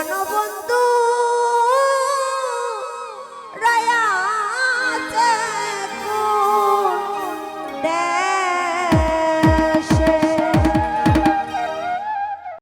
ওরে